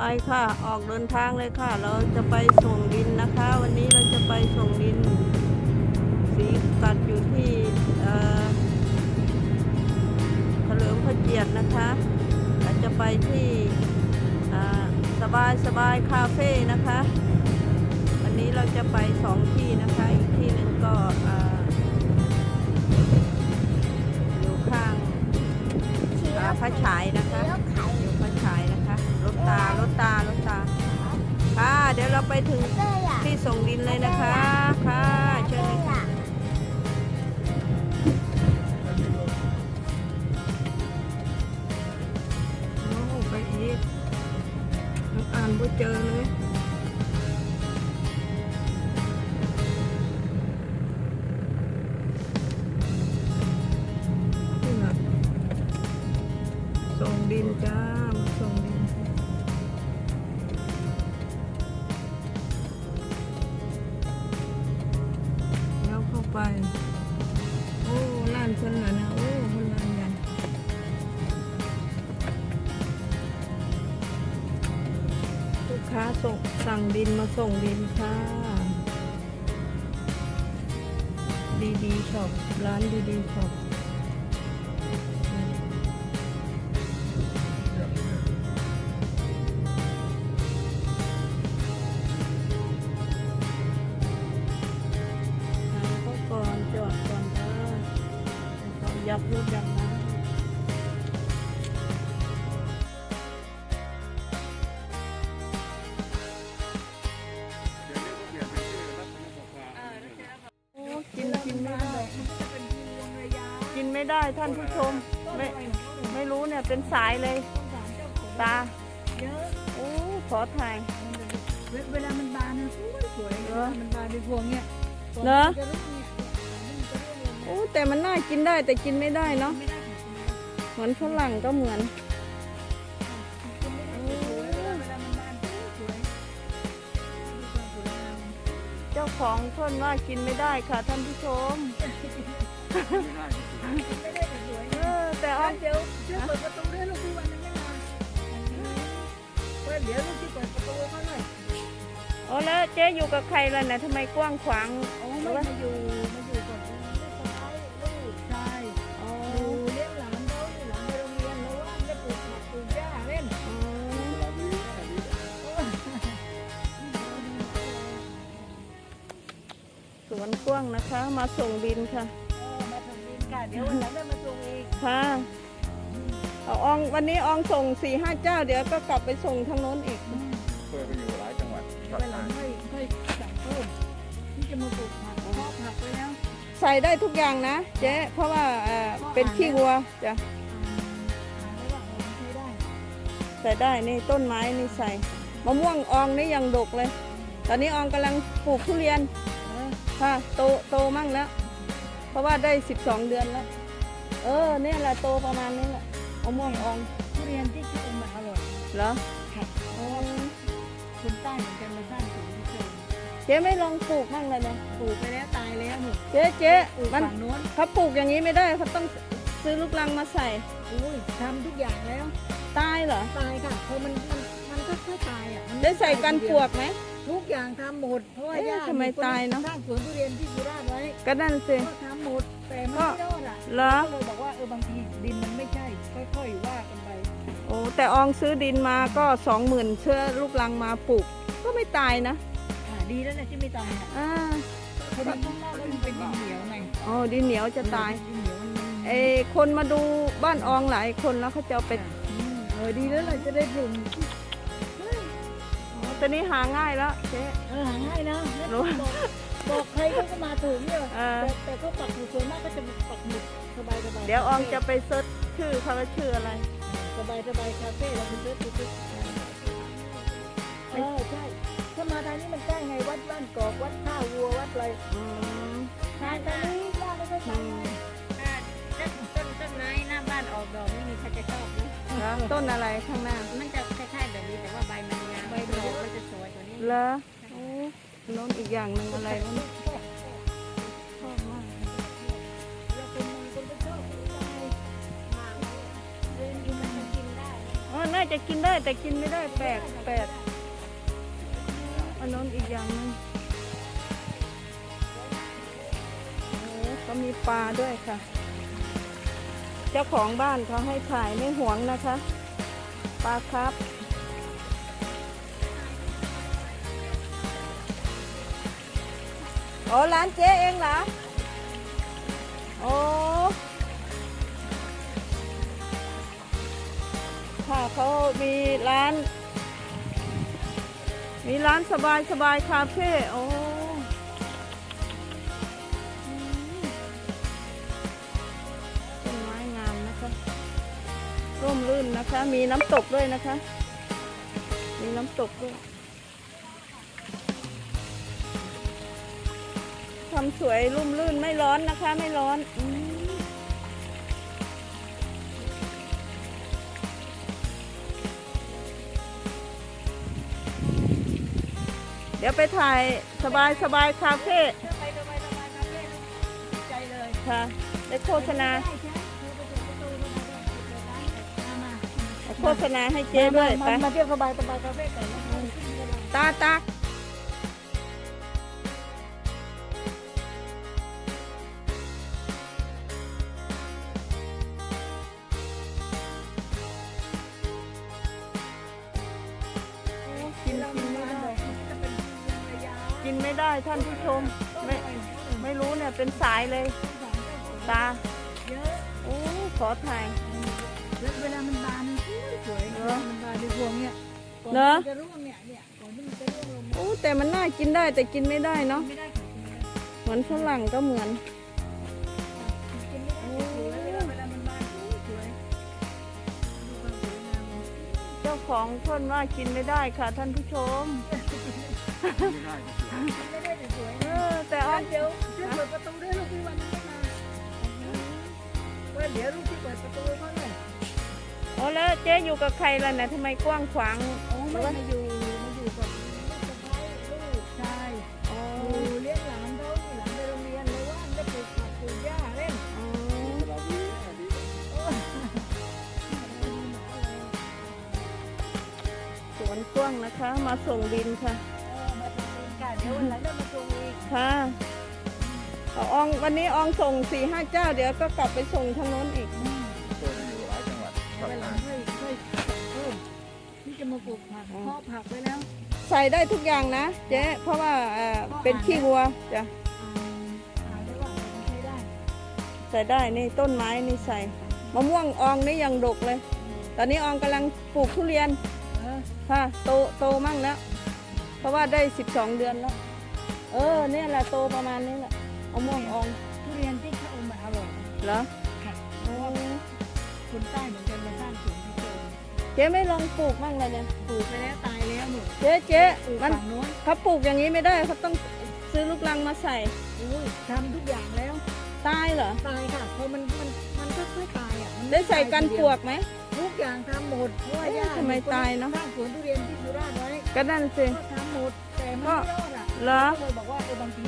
ไปค่ะ ออกเดินทางเลยค่ะ เราจะไปส่งดินนะคะ วันนี้เราจะไปส่งดิน สีกัดอยู่ที่เฉลิมพระเกียรตินะคะเราจะไปที่สบายสบายคาเฟ่นะคะ วันนี้เราจะไปสองที่นะคะ อีกที่หนึ่งก็อยู่ข้างพระฉายนะคะ ตารถตารถตาค่ะเดี๋ยวเราไปถึงที่ส่งดินเลยนะคะค่ะเชิญเลยค่ะโอ้ไปอีกยังอ่านบ่เจอเลย ส่งดินค่ะดีดีช็อปร้านดีดีช็อป ไม่ได้ท่านผู้ชม ไม่ไม่รู้เนี่ยเป็นสายเลย ตาเยอะโอ้ขอถ่ายเวลามันบานนะสวยสวยเหรอมันบานเป็นพวงเนี่ยเหรอจะรุ่งเนี่ยมันจะรุ่งเลยโอ้แต่มันน่ากินได้แต่กินไม่ได้เนาะไม่ได้ค่ะเหมือนฝรั่งก็เหมือนกินไม่ได้สวยเวลามันบานสวยดูความสวยงามเจ้าของเพิ่นว่ากินไม่ได้ค่ะท่านผู้ชม ไม่ได้แต่สวยเออแต่อ้อมเดี๋ยวเดี๋ยวเปิดประตูด้วยลูกที่วันนั้นไม่มาเปิดเดี๋ยวลูกที่เปิดประตูเขาหน่อยโอ้แล้วเจ๊อยู่กับใครล่ะเนี่ยทำไมกว้างขวางโอ้ไม่มาอยู่มาอยู่กับลูกชายลูกชายอ๋ออยู่เลี้ยงหลานเขาหลานไปโรงเรียนแล้วว่างก็ปลูกผักปลูกหญ้าเล่นอ๋อสวนกว้างนะคะ มาส่งดินค่ะ ค่ะเดี๋ยววันหลังได้มาส่งอีกค่ะเอาอองวันนี้อองส่งสี่ห้าเจ้า เดี๋ยวก็กลับไปส่งทางโน้นอีกเคยไปอยู่หลายจังหวัดภาควันหลัใต้งค่อยค่อยสั่งเพิ่มที่จะมาปลูกผักเพาะผักไปแล้วใส่ได้ทุกอย่างนะเจ๊เพราะว่าเอ่อเป็นขี้วัวจ้ะอ่านแล้วว่าเออมันใช้ได้ใส่ได้นี่ต้นไม้นี่ใส่มะม่วงอองนี่ยังดกเลย ตอนนี้อองกำลังปลูกทุเรียนเออค่ะโตโตมั่งแล้วเพ ราะว่าได้สิบสองเดือนแล้ว เออเนี่ยแหละโตประมาณนี้แหละมะม่วงอองทุเรียนที่ชะอมอะอร่อยเหรอค่ะอ๋อคนใต้เหมือนกันมาสร้างศูนย์ที่ชมเจ๊ไม่ลองปลูกมั่งเลยนะปลูกไปแล้วตายแล้วหนูเจ๊เจ๊ปลูกมันฝั่งโน้นเขาปลูกอย่างนี้ไม่ได้เขาต้องซื้อลูกรังมาใส่ อุ้ยทำทุกอย่างแล้ว ตายเหรอ ตายค่ะเพราะมันมันมันก็ค่อยตายอะมันได้ใส่กันปลวกไหมทุกอย่างทำหมดเพราะว่าเอ๊ะย่าทำไมคนตายเนอะ สร้างสวนทุเรียนที่สุราษฎร์ไว้ ก็นั่นสิก็ทำหมดแต่มันไม่รอดอะเหรอ ก็เลยบอกว่าเออบางทีดินมันไม่ใช่ ค่อยๆว่ากันไปโอ้แต่อองซื้อดินมาก็สองหมื่นเชื่อลูกรังมาปลูก ก็ไม่ตายนะอ่าดีแล้วนะที่ไม่ตายอะอ่าเพราะดินข้างนอกแล้วมันเป็นดินเหนียวไงอ๋อดินเหนียวจะตายดินเหนียวมันเออคนมาดูบ้านอองหลายคนแล้วเขาจะเอาไปอืมเออดีแล้วเราจะได้ปลูกอ๋อตอนนี้หาง่ายแล้วเจ๊ เออหาง่ายนะไม่รู้ บอก บอกใครเขาก็มาถูกเนี่ยเออแต่แต่ก็ปักหมุดส่วนมากก็จะปักหมุดสบายสบายเดี๋ยวอองจะไปเซิร์ชชื่อเขาว่าชื่ออะไร สบายสบายคาเฟ่เราไปเซิร์ชดูสิเออใช่ถ้ามาทางนี้มันใกล้ไงวัดบ้านกอกวัดท่าวัววัดอะไรอืมทางทางนี้ย่าไม่ค่อยไปไงต้นต้นต้นไม้หน้าบ้านออกดอกนี่มีใครจะชอบนะแล้วต้นอะไรข้างหน้ามันจะคล้ายๆแบบนี้แต่ว่าใบมันงามใบดอกมันจะสวยกว่านี้เหรอโอ้ น้อนอีกอย่างหนึ่งอะไรวะเนี่ยชอบมากเราเป็นมงคลก็ชอบไปเรียนกินมันจะกินได้อ๋อน่าจะกินได้แต่กินไม่ได้แปลกแปลกอันนั้นอีกอย่างหนึงโอ้ก็มีปลาด้วยค่ะ เจ้าของบ้านเขาให้ถ่ายไม่หวงนะคะ ปลาครับ โอ้ร้านเจ๊เองเหรอ โอ้ค่ะเขามีร้าน มีร้านสบายสบายคาเฟ่โอ้ต้นไม้งามนะคะ ร่มรื่นนะคะ มีน้ำตกด้วยนะคะ มีน้ำตกด้วย ทำสวยรุ่มรื่นไม่ร้อนนะคะ ไม่ร้อนอมเดี๋ยวไปถ่ายสบายสบายคาเฟ่เดินไปเดินไปเดินไปคาเฟ่ใจเลยค่ะได้โฆษณาใช่ใช่เดินไปถึงประตูแล้วมาเดินไปร้านมามาโฆษณาให้เจ๊ด้วยไปมามาเที่ยวสบายสบายคาเฟ่ก่อนนะตาตา ไม่ได้ท่านผู้ชม ไม่ไม่รู้เนี่ยเป็นสายเลย ตาเยอะโอ้ขอถ่ายแล้วเวลามันบานมันสวยเหรเวอลามันบานในพวงเนี่ยก่อนเหรอที่มันจะร่วงเนี่ยเนี่ยก่อนที่มันจะร่วงลงมาโอ้แต่มันน่ากินได้แต่กินไม่ได้เนาะไม่ได้ของกินนะเหมือนฝรั่งก็เหมือนกินไม่ได้สวยเวลาเวลามันบานสวยดูความสวยงามมันเจ้าของคนว่ากินไม่ได้ค่ะท่านผู้ชมไม่ เดี๋ยวช่วยเปิดประตูด้วยลูกพี่วันนี้มาว่าเดี๋ยวลูกที่เปิดประตูให้เขาหน่อยโอ้แล้วเจ๊อยู่กับใครล่ะนะทำไมกว้างขวางโอ้ไม่มาอยู่มาอยู่กับลูกสะใภ้ลูกชายอ๋ออยู่เลี้ยงหลานเขาหลานไปโรงเรียนเลยว่าได้ปลูกผักปลูกหญ้าเล่นอ๋อเราดีดีโอ้ยสวนกว้างนะคะ มาส่งดินค่ะเออมาทำเองค่ะเดี๋ยววันหลังได้มาชมอีกค่ะเอาอองวันนี้อองส่งสี่ห้าเจ้า เดี๋ยวก็กลับไปส่งทางโน้นอีกเปิดไปอยู่หลายจังหวัดภาควันหใต้ลังค่อยค่อยเพิ่มที่จะมาปลูกผักเพาะผักไว้แล้วใส่ได้ทุกอย่างนะเจ๊เพราะว่าเอ่อเป็นขี้วัวจ้ะอ่าขายได้ว่ามันใช้ได้ใส่ได้นี่ต้นไม้นี่ใส่มะม่วงอองนี่ยังดกเลย ตอนนี้อองกำลังปลูกทุเรียนเออค่ะโตโตมั่งแล้วเพราะว่าได้สิบสองเดือนแล้ว เออเนี่ยแหละโตประมาณนี้แหละ มะม่วงอองทุเรียนที่เขาเอามาอร่อยเหรอค่ะโอ้คนใต้เหมือนกันมาสร้างสวนที่โตเจ๊ไม่ลองปลูกมั่งเลยเนี่ยปลูกไปแล้วตายแล้วหมดเจ๊เจ๊ปลูกมันฝั่งโน้นเขาปลูกอย่างนี้ไม่ได้เขาต้องซื้อลูกรังมาใส่อุ้ยทำทุกอย่างแล้วตายเหรอตายค่ะเพราะมันมันมันก็ค่อยตายอะมันม่ได้ใส่กันตายทีปเดียวกไหมทุกอย่างทำหมดเพราะว่าเอ๊ะย่าทำไมตายเนอะสร้างสวนทุเรียนที่สุราษฎร์ไว้ก็นั่นสิก็ทำหมดแต่มันก็ไม่รอดอะเหรอก็เลยบอกว่าเออบางที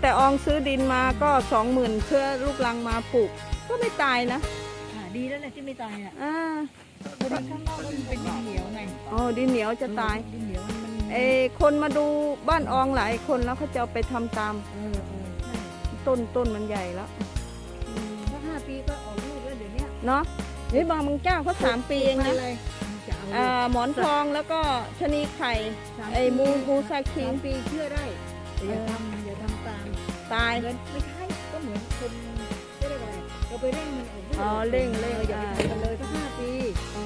แต่อองซื้อดินมาก็สองหมื่นเพื่อลูกรังมาปลูก ก็ไม่ตายนะอ่าดีแล้วแหละที่ไม่ตายอะอ่าพอดีข้างนอกมันเป็นดินเหนียวไงอ๋อดินเหนียวจะตายดินเหนียวมันมันเออคนมาดูบ้านอองหลายคนแล้วเขาจะเอาไปทำตามเออเออใช่ต้นต้นมันใหญ่แล้วอืมถ้าห้าปีก็ออกลูกแล้วเดี๋ยวเนี้ยเนาะนี่บางบางเจ้าเขาสามปีเองนะอะไรจะเอาอ่าหมอนทองแล้วก็ชะนีไข่สามไอ้ปีมูมูซาคิสาง มปีเชื่อได้แต่อย่าเออทำอย่าทำตาม ตาย เหมือนไม่ใช่ก็เหมือนคนไม่ได้อะไรเราไปเร่งมันออกลูกอ๋อเร่งเร่งอออย่าไปทำกันเลยก็ห้าปีอ๋อ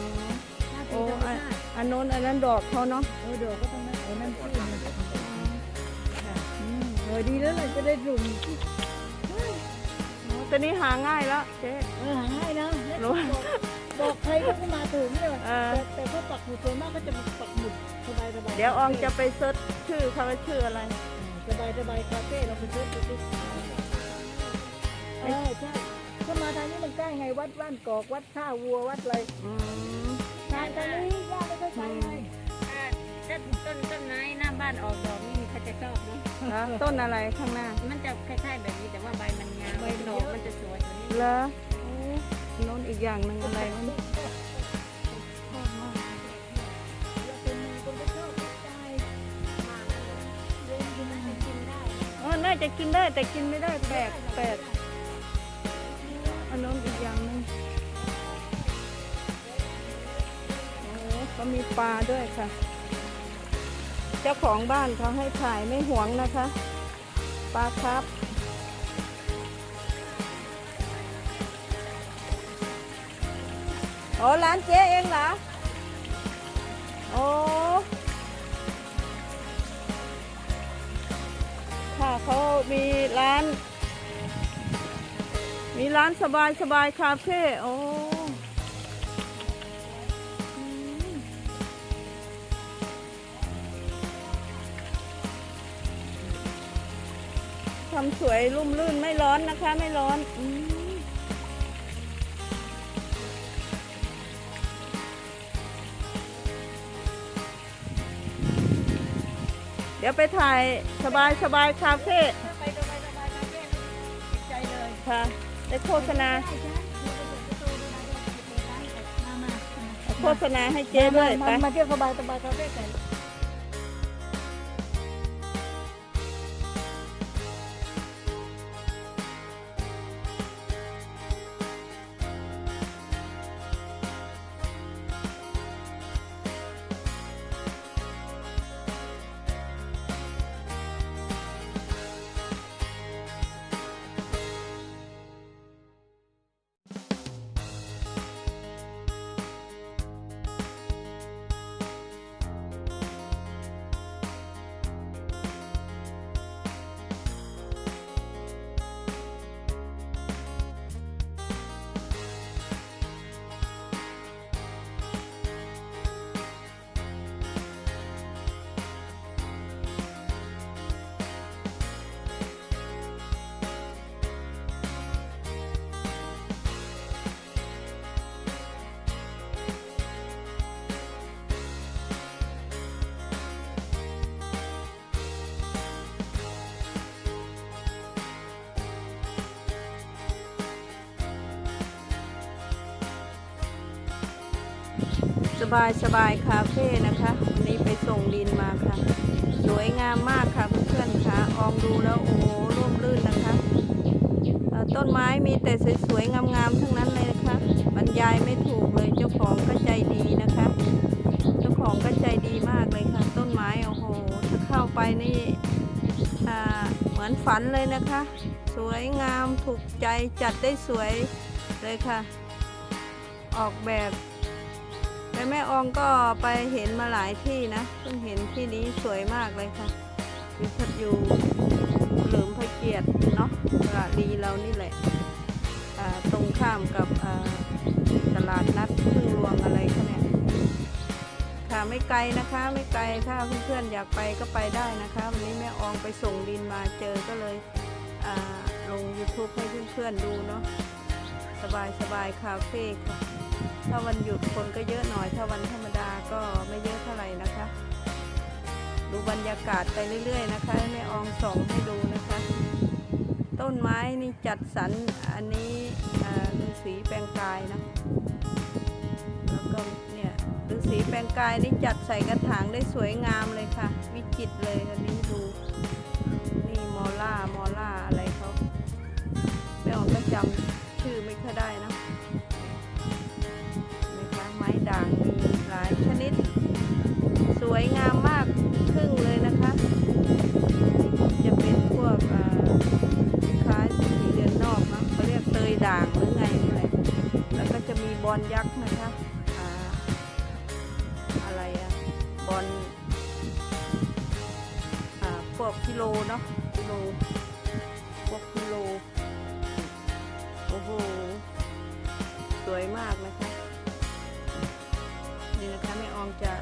ห้าโอ้ปีธรรมชาติอันโน้นอันนั้นดอกเขาเนาะเออเดี๋ยวก็ต้องนั่นเออนั่นชื่อมันค่ะอืมเออดีแล้วเลยจะได้รุ่มโอ้แต่นี้หาง่ายแล้วเจ๊ เออหาง่ายนะแล้วรู้บอกบอกใครก็มาถึงเลยเออ แต่แต่พวกปักหมุดส่วนมากก็จะมาปักหมุดสบายสบายเดี๋ยวอองจะไปเซิร์ชชื่อเขาว่าชื่ออะไร สบายสบายคาเฟ่เราไปเซิร์ชดูสิเออใช่ถ้ามาทางนี้มันใกล้ไงวัดบ้านกอกวัดท่าวัววัดอะไรอืมทางทางนี้ย่าไม่ค่อยไปไงอ่าต้นต้นต้นไม้หน้าบ้านออกดอกนี่มีใครจะชอบเนาะแล้วต้นอะไรข้างหน้ามันจะคล้ายๆแบบนี้แต่ว่าใบมันงามใบดอกมันจะสวยกว่านี้เหรอเโน้นอีกอย่างหนึ่งอะไรวะเนี่ย น่าจะกินได้แต่กินไม่ได้แปลกแปลกอันโน้นอีกอย่างหนึ่งโอ้ก็มีปลาด้วยค่ะ เจ้าของบ้านเขาให้ถ่ายไม่หวงนะคะ ปลาครับโอ้ร้านเจ๊เองเหรอโอ้ มีร้าน มีร้านสบายสบายคาเฟ่โอ้ทำสวยรุ่มรื่นไม่ร้อนนะคะ ไม่ร้อนอเดี๋ยวไปถ่ายสบายสบายคาเฟ่ ค่ะได้โฆษณาใช่ใช่เดี๋ยวไปเปิดประตูดูนะเดี๋ยวไปเปิดร้านเสร็จมามามาโฆษณาให้เจ๊ด้วยมาไปมาเที่ยวสบายสบายๆคาเฟ่กั สบายสบายคาเฟ่นะคะวันนี้ไปส่งดินมาค่ะ สวยงามมากค่ะเพื่อนๆค่ะอองดูแล้วโอ้ร่มรื่นนะคะต้นไม้มีแต่สวยๆงามๆทั้งนั้นเลยนะคะบรรยายไม่ถูกเลยเจ้าของก็ใจดีนะคะ เจ้าของก็ใจดีมากเลยค่ะ ต้นไม้โอ้โหถ้าเข้าไปนี่เหมือนฝันเลยนะคะ สวยงามถูกใจจัดได้สวยเลยค่ะ ออกแบบ แต่แม่อองก็ไปเห็นมาหลายที่นะเพิ่งเห็นที่นี้สวยมากเลยค่ะอยู่พัดอยู่เหลืมพระเกียรติเนาะตลาดลีเรานี่แหละตรงข้ามกับตลาดนัดพึ่งรวงอะไรคะเนี่ยค่ะไม่ไกลนะคะไม่ไกลถ้าเพื่อนๆอยากไปก็ไปได้นะคะ วันนี้แม่อองไปส่งดินมาเจอก็เลยลง YouTube ให้เพื่อนๆดูเนาะสบายสบายคาเฟ่ค่ะ ถ้าวันหยุดคนก็เยอะหน่อย ถ้าวันธรรมดาก็ไม่เยอะเท่าไหร่นะคะ ดูบรรยากาศไปเรื่อย ๆ นะคะแม่อองส่องให้ดูนะคะ ต้นไม้นี่จัดสรรอันนี้อ่าฤาษีแปลงกายนะแล้วก็เนี่ยฤาษีแปลงกายนี่จัดใส่กระถางได้สวยงามเลยค่ะ วิจิตรเลย กิโลเนาะกิโลพวกกิโล โอ้โห สวยมากนะคะ นี่นะคะแม่อองจะ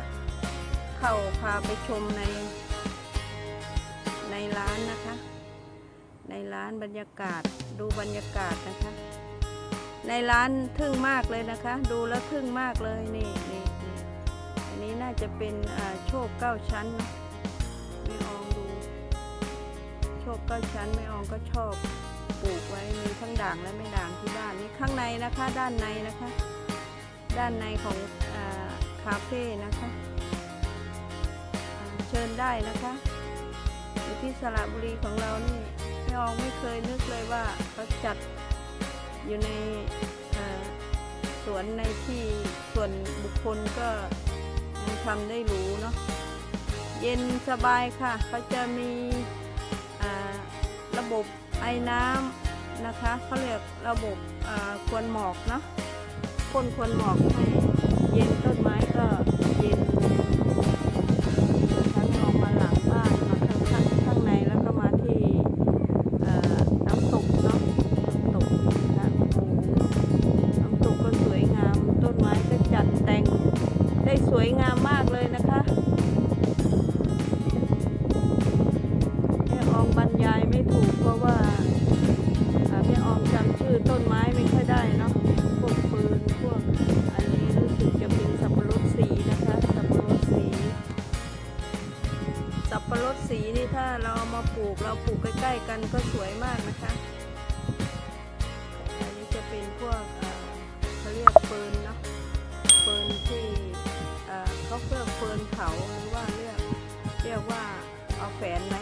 เข้าพาไปชมใน ในร้านนะคะ ในร้านบรรยากาศดูบรรยากาศนะคะ ในร้านทึ่งมากเลยนะคะ ดูแล้วทึ่งมากเลยนี่นี่นี่อันนี้น่าจะเป็นอ่าโชคเก้าชั้นนะ ก้าชั้นไม่อองก็ชอบปลูกไว้มีทั้งด่างและไม่ด่างที่บ้านนี่ข้างในนะคะด้านในนะคะ ด้านในของอคาเฟ่นะคะเชิญได้นะคะอยู่ที่สระบุรีของเรานี่แม่อองไม่เคยนึกเลยว่าเขาจัดอยู่ในสวนในที่ส่วนบุคคลก็ทำได้รู้เนาะเย็นสบายค่ะเขาจะมี ระบบไอ้น้ำนะคะเขาเรียกระบบควนหมอกเนาะพ่นควนหมอกให้เย็นต้น เราปลูกใกล้ๆกันก็สวยมากนะคะ อันนี้จะเป็นพวกเขาเรียกเฟิร์นเนาะ เฟิร์นที่เขาเรียกเฟิร์นเขาหรือว่าเรียกเรียกว่าเอาแฝนไหม